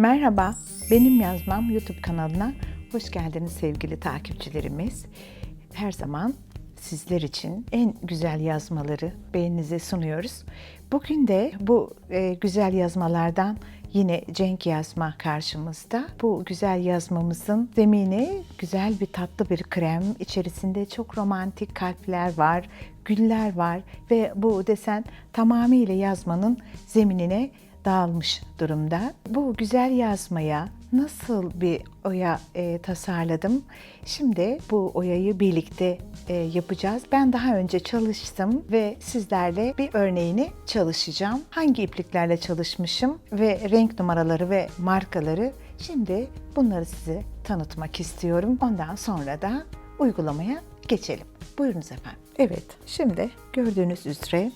Merhaba, benim yazmam YouTube kanalına hoş geldiniz sevgili takipçilerimiz. Her zaman sizler için en güzel yazmaları beğeninize sunuyoruz. Bugün de bu e, güzel yazmalardan yine Cenk yazma karşımızda. Bu güzel yazmamızın zemini güzel bir tatlı bir krem. İçerisinde çok romantik kalpler var, güller var ve bu desen tamamıyla yazmanın zeminine dağılmış durumda. Bu güzel yazmaya nasıl bir oya e, tasarladım? Şimdi bu oyayı birlikte e, yapacağız. Ben daha önce çalıştım ve sizlerle bir örneğini çalışacağım. Hangi ipliklerle çalışmışım ve renk numaraları ve markaları şimdi bunları size tanıtmak istiyorum. Ondan sonra da uygulamaya geçelim. Buyurunuz efendim. Evet, şimdi gördüğünüz üzere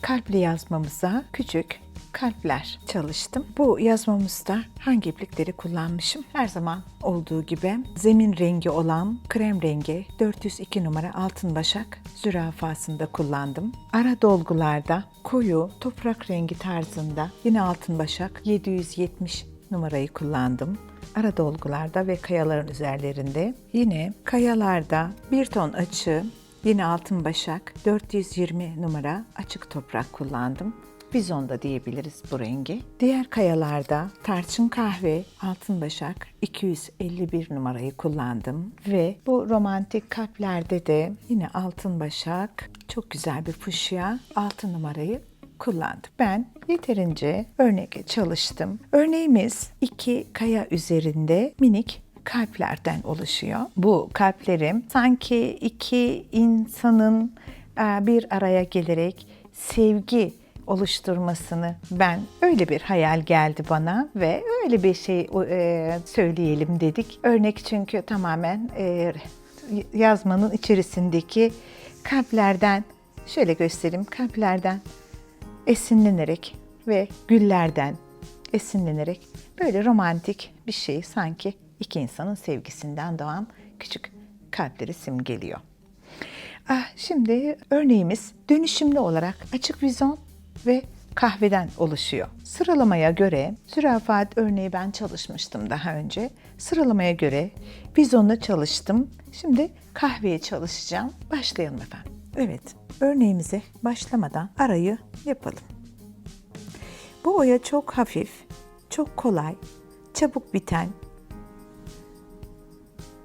kalpli yazmamıza küçük kalpler çalıştım. Bu yazmamızda hangi iplikleri kullanmışım? Her zaman olduğu gibi zemin rengi olan krem rengi 402 numara altın başak zürafasında kullandım. Ara dolgularda koyu toprak rengi tarzında yine altın başak 770 numarayı kullandım. Ara dolgularda ve kayaların üzerlerinde yine kayalarda bir ton açı Yine altın başak 420 numara açık toprak kullandım. Bizonda diyebiliriz bu rengi. Diğer kayalarda tarçın kahve, altın başak 251 numarayı kullandım. Ve bu romantik kalplerde de yine altın başak, çok güzel bir fuşya, altın numarayı kullandım. Ben yeterince örnek çalıştım. Örneğimiz iki kaya üzerinde minik kalplerden oluşuyor. Bu kalplerim sanki iki insanın bir araya gelerek sevgi oluşturmasını ben öyle bir hayal geldi bana ve öyle bir şey e, söyleyelim dedik. Örnek çünkü tamamen e, yazmanın içerisindeki kalplerden şöyle göstereyim kalplerden esinlenerek ve güllerden esinlenerek böyle romantik bir şey sanki iki insanın sevgisinden doğan küçük kalpleri simgeliyor. Ah, şimdi örneğimiz dönüşümlü olarak açık vizon ve kahveden oluşuyor. Sıralamaya göre, zürafat örneği ben çalışmıştım daha önce. Sıralamaya göre vizonla çalıştım. Şimdi kahveye çalışacağım. Başlayalım efendim. Evet, örneğimize başlamadan arayı yapalım. Bu oya çok hafif, çok kolay, çabuk biten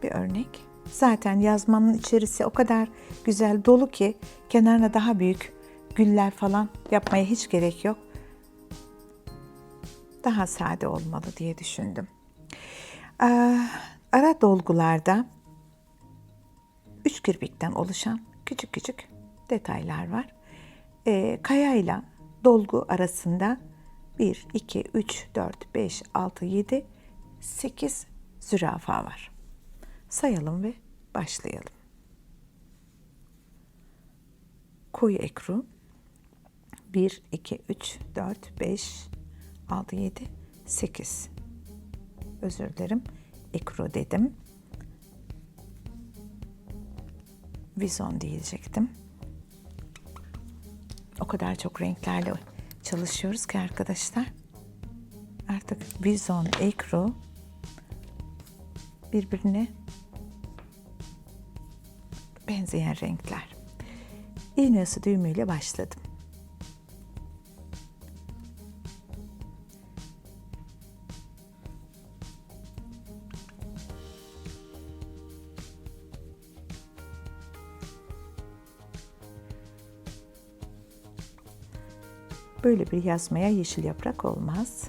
bir örnek. Zaten yazmanın içerisi o kadar güzel dolu ki kenarına daha büyük güller falan yapmaya hiç gerek yok. Daha sade olmalı diye düşündüm. Ee, ara dolgularda üç kirpikten oluşan küçük küçük detaylar var. Ee, kaya ile dolgu arasında 1, 2, 3, 4, 5, 6, 7, 8 zürafa var. Sayalım ve başlayalım. Koyu ekru 1, 2, 3, 4, 5, 6, 7, 8. Özür dilerim. Ekru dedim. Vizon diyecektim. O kadar çok renklerle çalışıyoruz ki arkadaşlar. Artık vizon, ekru birbirine benzeyen renkler. İğnesi düğümüyle başladım. Böyle bir yazmaya yeşil yaprak olmaz.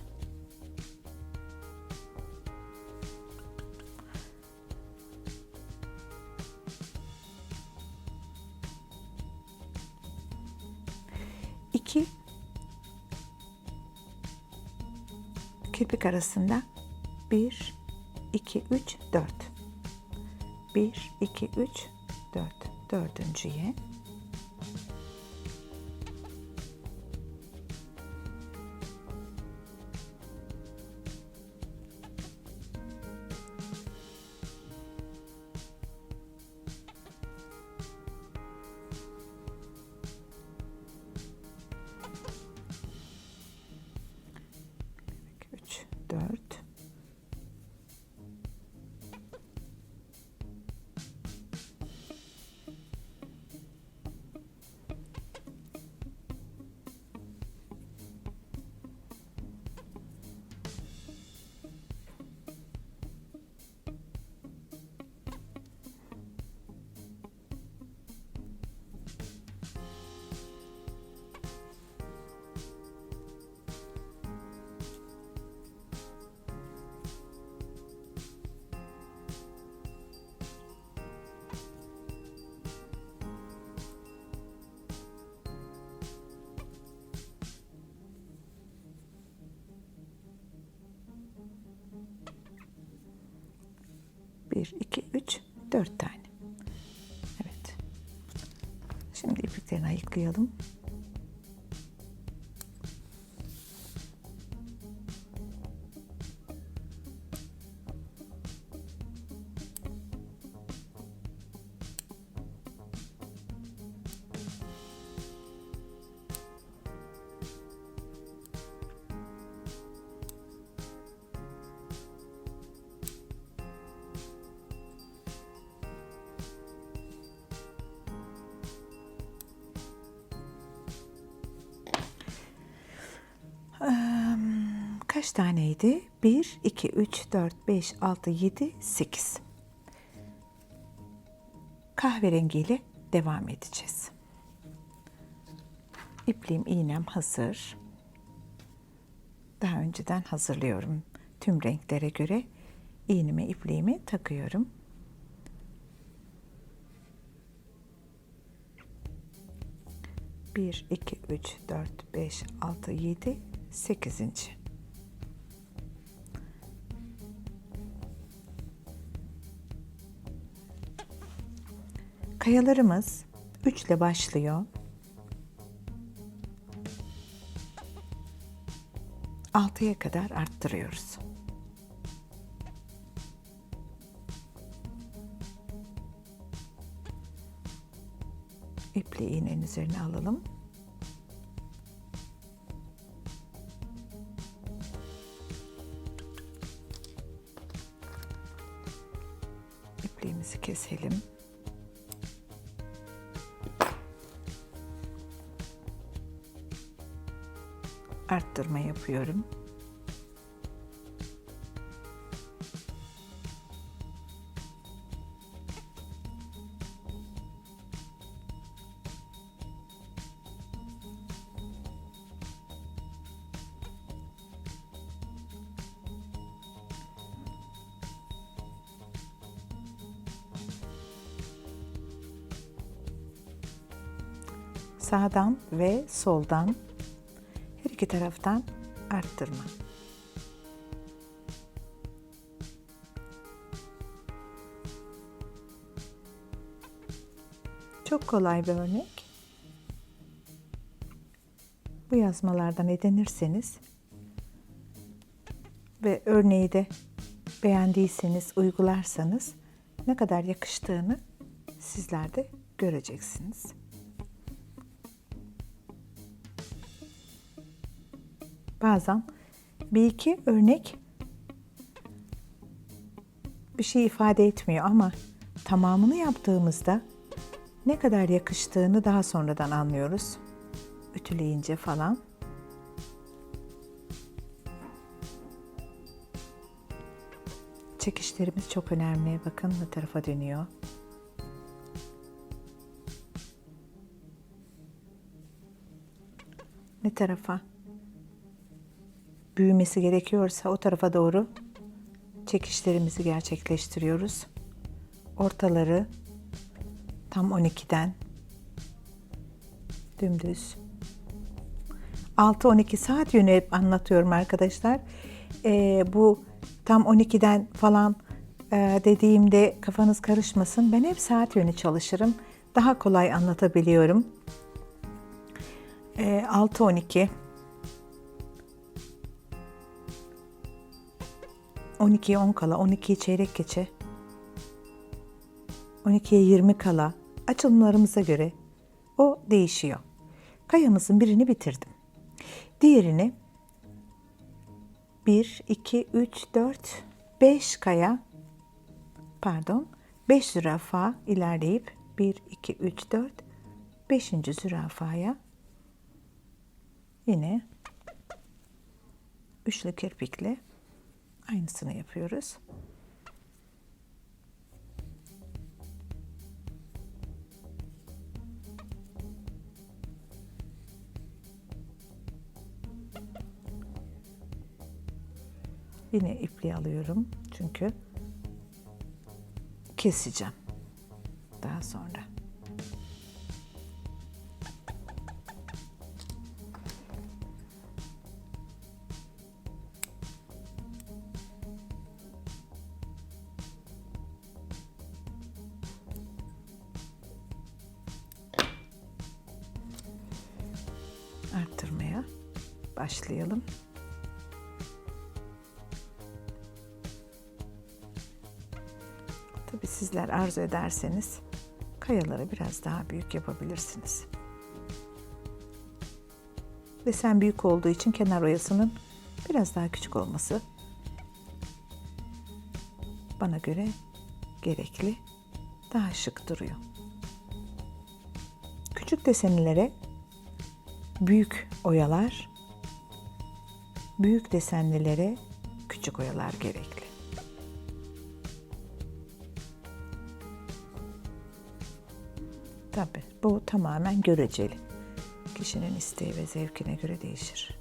İki kirpik arasında bir, iki, üç, dört. Bir, iki, üç, dört. Dördüncüye 4 1, 2, 3, 4 tane. Evet. Şimdi ipliklerini ayıklayalım. Kaç taneydi? 1, 2, 3, 4, 5, 6, 7, 8. Kahverengiyle devam edeceğiz. İpliğim, iğnem hazır. Daha önceden hazırlıyorum. Tüm renklere göre iğnemi, ipliğimi takıyorum. Bir, iki, üç, dört, beş, altı, yedi, sekizinci. Kayalarımız 3 ile başlıyor. 6'ya kadar arttırıyoruz. İpliği iğnenin üzerine alalım. İpliğimizi keselim. Arttırma yapıyorum. Sağdan ve soldan iki taraftan arttırma. Çok kolay bir örnek. Bu yazmalardan edinirseniz ve örneği de beğendiyseniz uygularsanız ne kadar yakıştığını sizler de göreceksiniz. Bazen bir iki örnek bir şey ifade etmiyor ama tamamını yaptığımızda ne kadar yakıştığını daha sonradan anlıyoruz. Ütüleyince falan. Çekişlerimiz çok önemli. Bakın ne tarafa dönüyor. Ne tarafa? Büyümesi gerekiyorsa o tarafa doğru çekişlerimizi gerçekleştiriyoruz. Ortaları tam 12'den dümdüz 6-12 saat yönü hep anlatıyorum arkadaşlar. Ee, bu tam 12'den falan e, dediğimde kafanız karışmasın. Ben hep saat yönü çalışırım. Daha kolay anlatabiliyorum. Ee, 6-12 12'ye 10 kala, 12'ye çeyrek geçe, 12'ye 20 kala açılımlarımıza göre o değişiyor. Kayamızın birini bitirdim. Diğerini 1, 2, 3, 4, 5 kaya pardon 5 zürafa ilerleyip 1, 2, 3, 4 5. zürafaya yine üçlü kirpikle Aynısını yapıyoruz. Yine ipliği alıyorum çünkü keseceğim daha sonra. Arzu ederseniz kayaları biraz daha büyük yapabilirsiniz. Desen büyük olduğu için kenar oyasının biraz daha küçük olması bana göre gerekli. Daha şık duruyor. Küçük desenlere büyük oyalar, büyük desenlilere küçük oyalar gerekli. Tabi bu tamamen göreceli. Kişinin isteği ve zevkine göre değişir.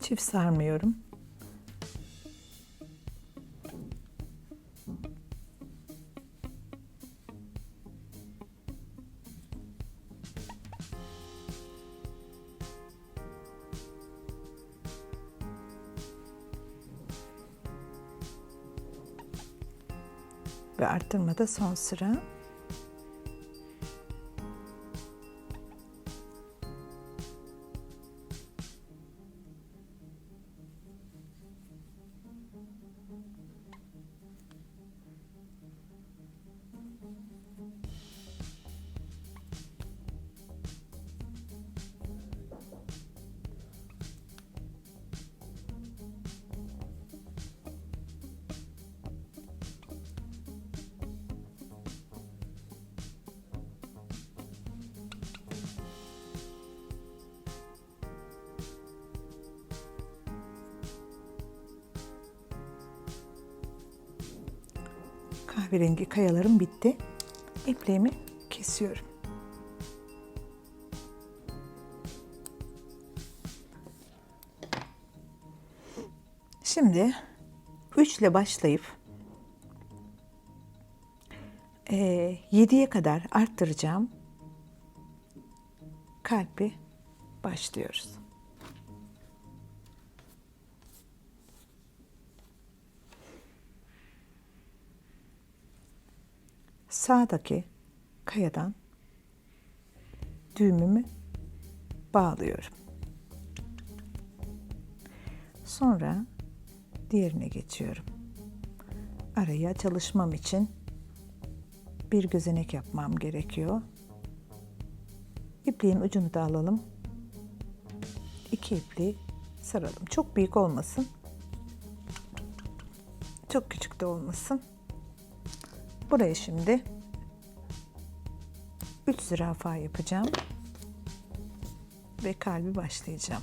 Çift sarmıyorum. Ve arttırmada son sıra. Kahverengi kayalarım bitti. İpliğimi kesiyorum. Şimdi 3 ile başlayıp 7'ye kadar arttıracağım. Kalbi başlıyoruz. Sağdaki kayadan düğümümü bağlıyorum. Sonra diğerine geçiyorum. Araya çalışmam için bir gözenek yapmam gerekiyor. İpliğin ucunu da alalım. İki ipliği saralım. Çok büyük olmasın. Çok küçük de olmasın. Buraya şimdi 3 zürafa yapacağım ve kalbi başlayacağım.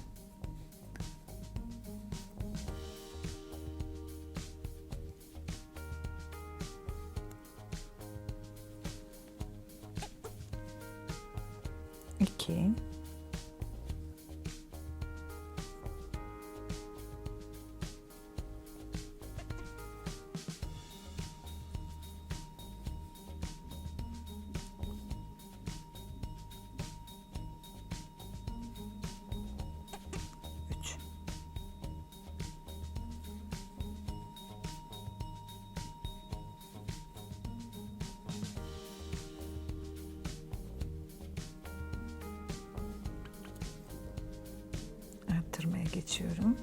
Geçiyorum.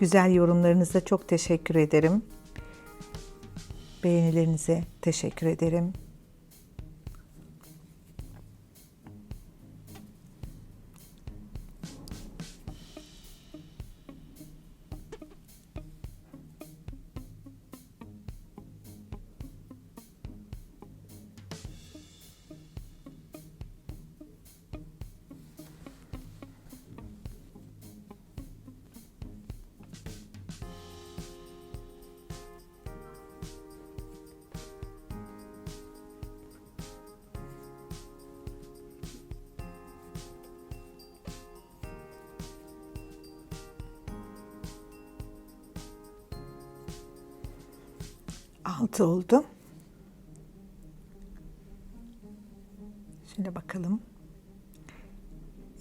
Güzel yorumlarınıza çok teşekkür ederim. Beğenilerinize teşekkür ederim. 6 oldu. Şimdi bakalım.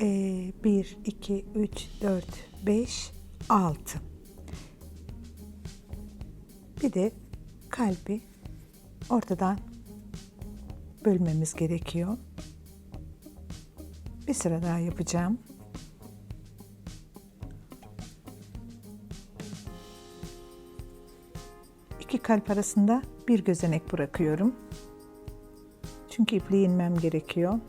Ee, 1, 2, 3, 4, 5, 6. Bir de kalbi ortadan bölmemiz gerekiyor. Bir sıra daha yapacağım. Kalp arasında bir gözenek bırakıyorum. Çünkü ipliği inmem gerekiyor.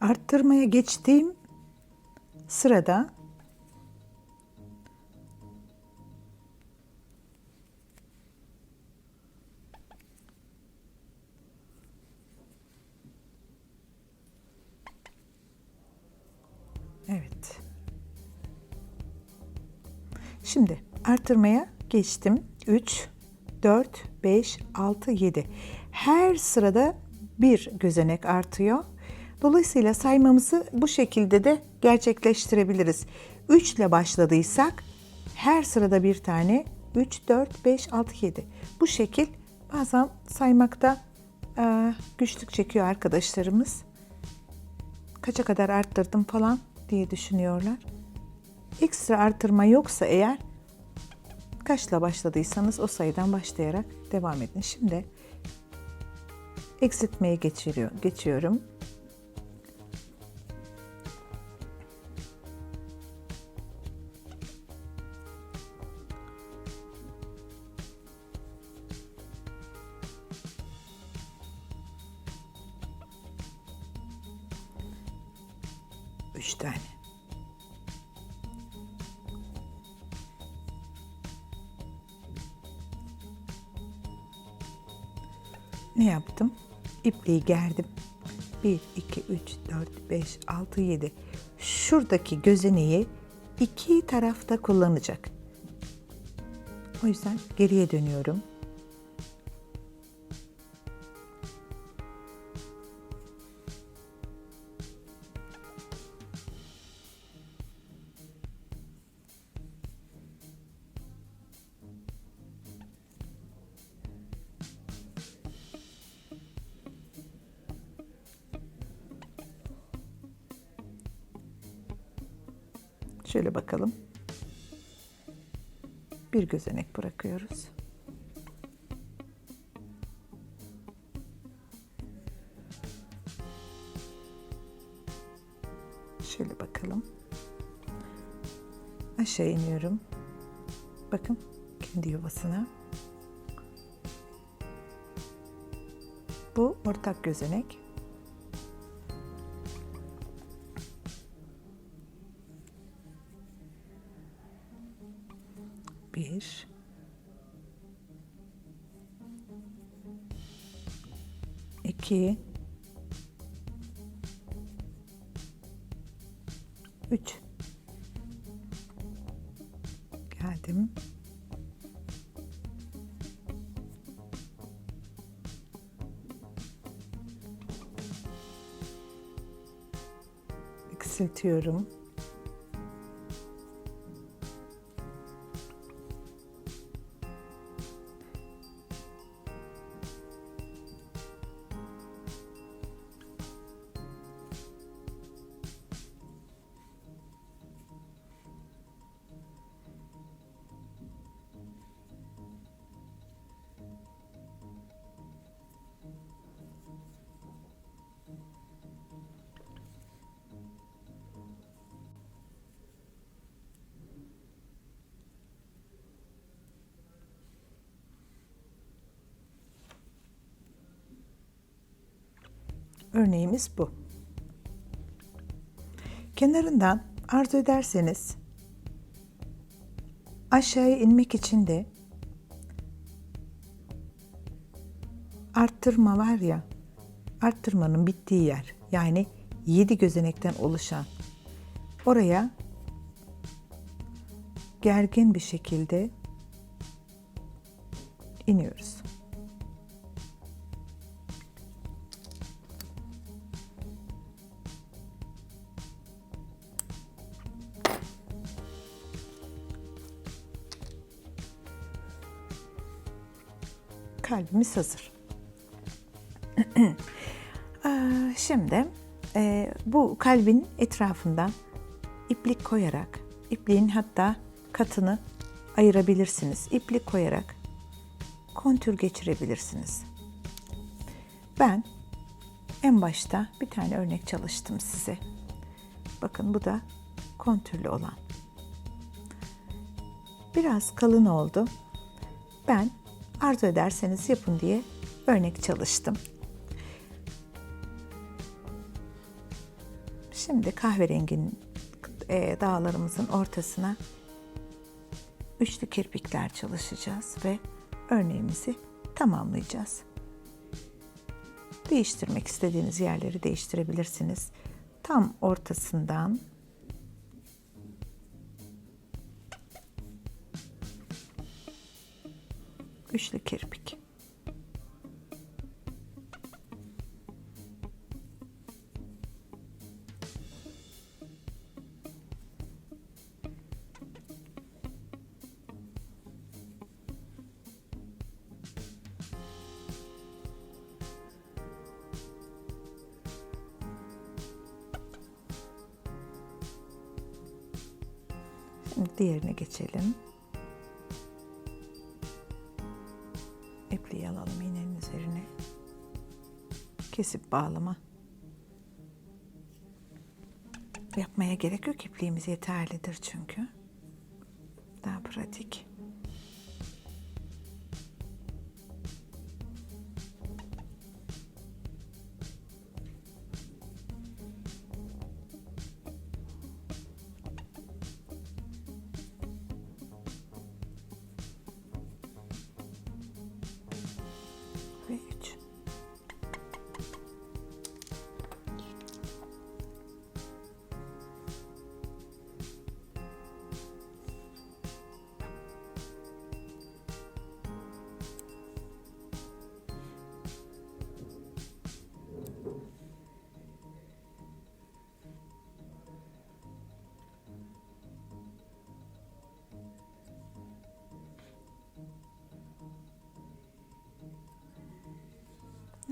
Arttırmaya geçtiğim sırada Şimdi artırmaya geçtim. 3, 4, 5, 6, 7. Her sırada bir gözenek artıyor. Dolayısıyla saymamızı bu şekilde de gerçekleştirebiliriz. 3 ile başladıysak her sırada bir tane 3, 4, 5, 6, 7. Bu şekil bazen saymakta e, güçlük çekiyor arkadaşlarımız. Kaça kadar arttırdım falan diye düşünüyorlar. Ekstra artırma yoksa eğer kaçla başladıysanız o sayıdan başlayarak devam edin. Şimdi eksiltmeye geçiriyor, geçiyorum. İpliği gerdim. 1, 2, 3, 4, 5, 6, 7. Şuradaki gözeneği iki tarafta kullanacak. O yüzden geriye dönüyorum. Şöyle bakalım. Bir gözenek bırakıyoruz. Şöyle bakalım. Aşağı iniyorum. Bakın kendi yuvasına. Bu ortak gözenek. Bir. iki, Üç. Geldim. Eksiltiyorum. Örneğimiz bu. Kenarından arzu ederseniz aşağıya inmek için de arttırma var ya, arttırmanın bittiği yer yani 7 gözenekten oluşan oraya gergin bir şekilde iniyoruz. Kalbimiz hazır. Aa, Şimdi e, bu kalbin etrafından iplik koyarak, ipliğin hatta katını ayırabilirsiniz. İplik koyarak kontür geçirebilirsiniz. Ben en başta bir tane örnek çalıştım size. Bakın bu da kontürlü olan. Biraz kalın oldu. Ben arzu ederseniz yapın diye örnek çalıştım. Şimdi kahverenginin e, dağlarımızın ortasına üçlü kirpikler çalışacağız ve örneğimizi tamamlayacağız. Değiştirmek istediğiniz yerleri değiştirebilirsiniz. Tam ortasından üçlü kirpik. Diğerine geçelim. Kesip bağlama. Yapmaya gerek yok. İpliğimiz yeterlidir çünkü. Daha pratik.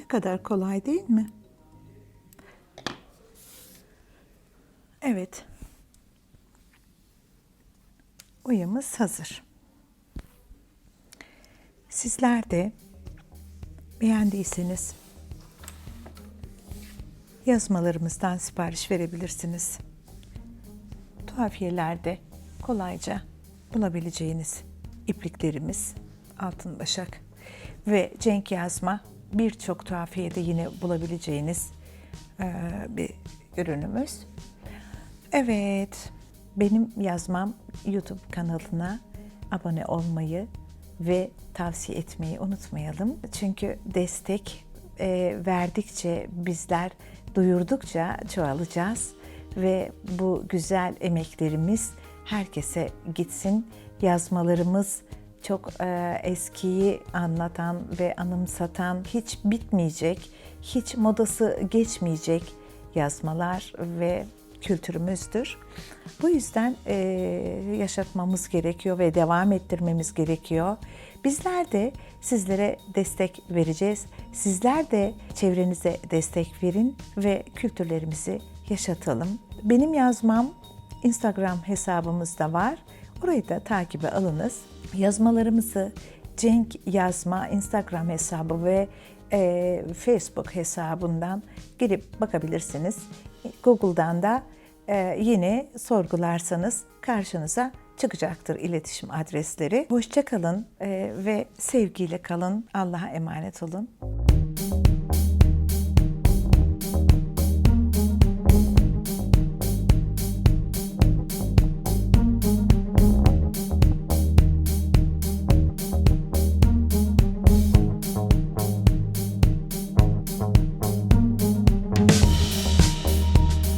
Kadar kolay değil mi? Evet. Oyamız hazır. Sizler de beğendiyseniz yazmalarımızdan sipariş verebilirsiniz. Tuhafiyelerde kolayca bulabileceğiniz ipliklerimiz altın başak ve cenk yazma birçok tuhafiyede yine bulabileceğiniz eee, bir ürünümüz. Evet, benim yazmam YouTube kanalına abone olmayı ve tavsiye etmeyi unutmayalım. Çünkü destek e, verdikçe bizler duyurdukça çoğalacağız ve bu güzel emeklerimiz herkese gitsin. Yazmalarımız çok e, eskiyi anlatan ve anımsatan, hiç bitmeyecek, hiç modası geçmeyecek yazmalar ve kültürümüzdür. Bu yüzden e, yaşatmamız gerekiyor ve devam ettirmemiz gerekiyor. Bizler de sizlere destek vereceğiz. Sizler de çevrenize destek verin ve kültürlerimizi yaşatalım. Benim yazmam Instagram hesabımızda var. Orayı da takibe alınız. Yazmalarımızı Cenk Yazma Instagram hesabı ve e, Facebook hesabından girip bakabilirsiniz. Google'dan da e, yine sorgularsanız karşınıza çıkacaktır iletişim adresleri. Hoşça kalın e, ve sevgiyle kalın. Allah'a emanet olun.